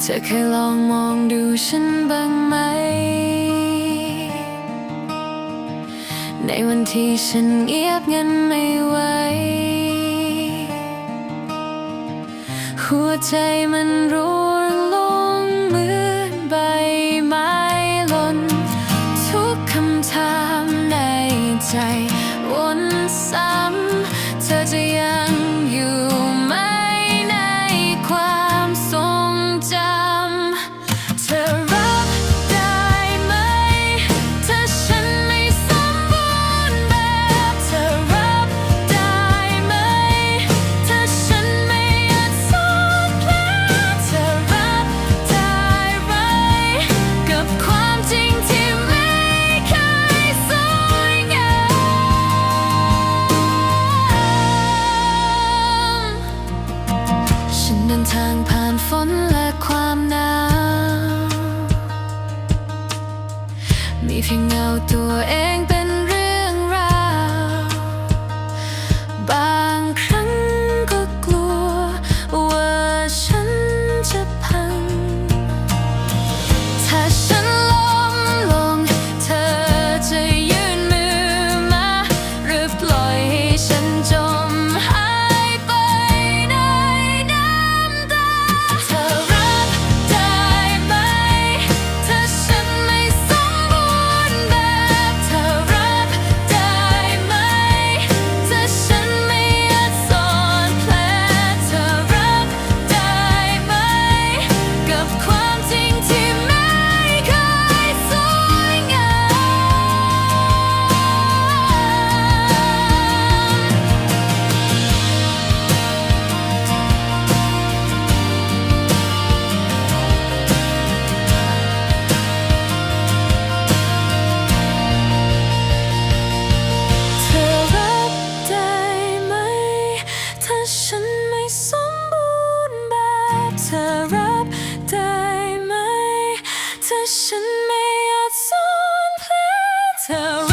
เธอเคยลองมองดูฉันบ้างไหม ในวันที่ฉันเงียบเงันไม่ไหว หัวใจมันรู้ใจ ที่งเงาตัวเอง เธอรับได้ไหมถ้าฉันไม่อาจสอนเพื่อเธอ